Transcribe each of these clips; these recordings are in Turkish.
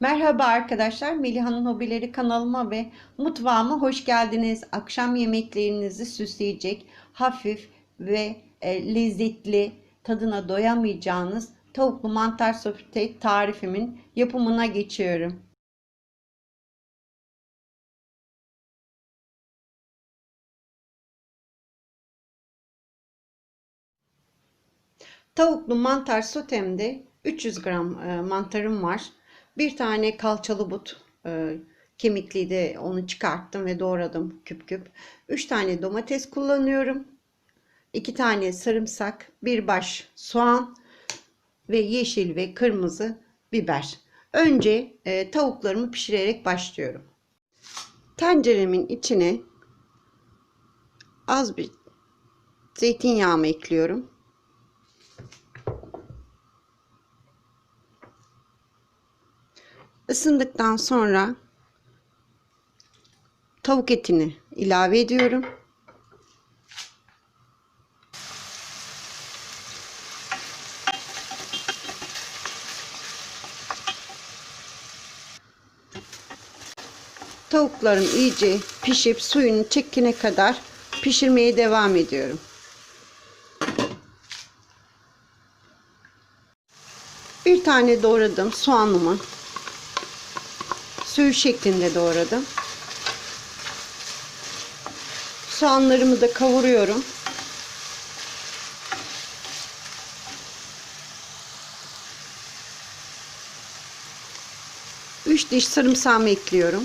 Merhaba arkadaşlar, Meliha'nın Hobileri kanalıma ve mutfağıma hoş geldiniz. Akşam yemeklerinizi süsleyecek hafif ve e, lezzetli, tadına doyamayacağınız tavuklu mantar sote tarifimin yapımına geçiyorum. Tavuklu mantar sotemde 300 gram e, mantarım var. Bir tane kalçalı but e, kemikli de onu çıkarttım ve doğradım küp küp. 3 tane domates kullanıyorum. 2 tane sarımsak, bir baş soğan ve yeşil ve kırmızı biber. Önce e, tavuklarımı pişirerek başlıyorum. Tenceremin içine az bir zeytinyağımı ekliyorum. Isındıktan sonra tavuk etini ilave ediyorum. Tavuklarım iyice pişip suyunu çekene kadar pişirmeye devam ediyorum. Bir tane doğradım soğanımı suyu şeklinde doğradım. Soğanlarımı da kavuruyorum. Üç diş sarımsağımı ekliyorum.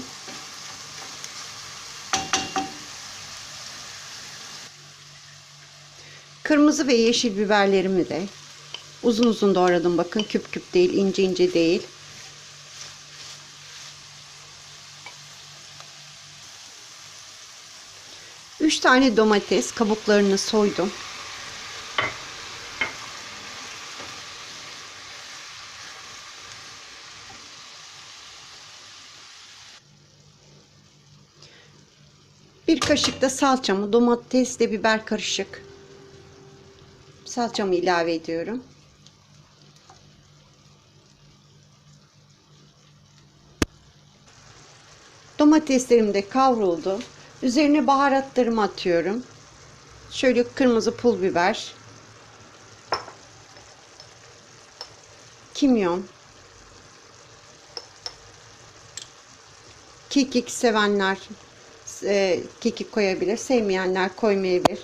Kırmızı ve yeşil biberlerimi de uzun uzun doğradım. Bakın küp küp değil, ince ince değil. 3 tane domates kabuklarını soydum. Bir kaşık da salçamı, domatesle biber karışık. Salçamı ilave ediyorum. Domateslerim de kavruldu. Üzerine baharatlarımı atıyorum. Şöyle kırmızı pul biber. Kimyon. Kekik sevenler e, kekik koyabilir. Sevmeyenler koymayabilir.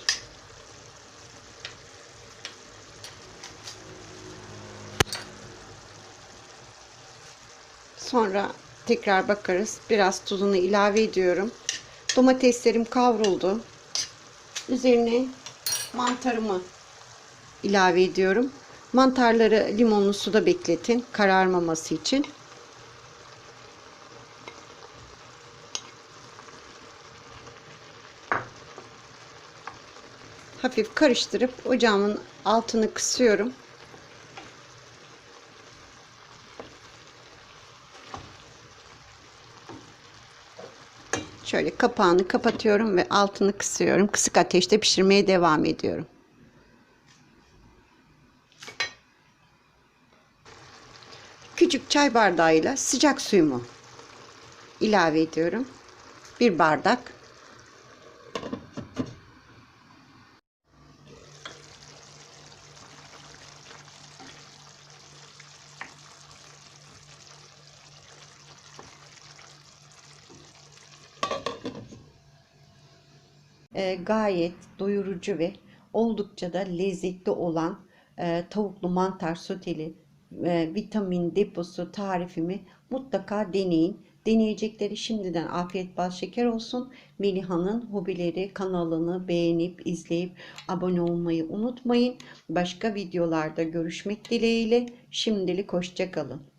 Sonra tekrar bakarız. Biraz tuzunu ilave ediyorum. Domateslerim kavruldu. Üzerine mantarımı ilave ediyorum. Mantarları limonlu suda bekletin kararmaması için. Hafif karıştırıp ocağımın altını kısıyorum. Şöyle kapağını kapatıyorum ve altını kısıyorum. Kısık ateşte pişirmeye devam ediyorum. Küçük çay bardağıyla sıcak suyumu ilave ediyorum. Bir bardak. E, gayet doyurucu ve oldukça da lezzetli olan e, tavuklu mantar soteli e, vitamin deposu tarifimi mutlaka deneyin. Deneyecekleri şimdiden afiyet bal şeker olsun. Meliha'nın hobileri kanalını beğenip izleyip abone olmayı unutmayın. Başka videolarda görüşmek dileğiyle. Şimdilik hoşçakalın.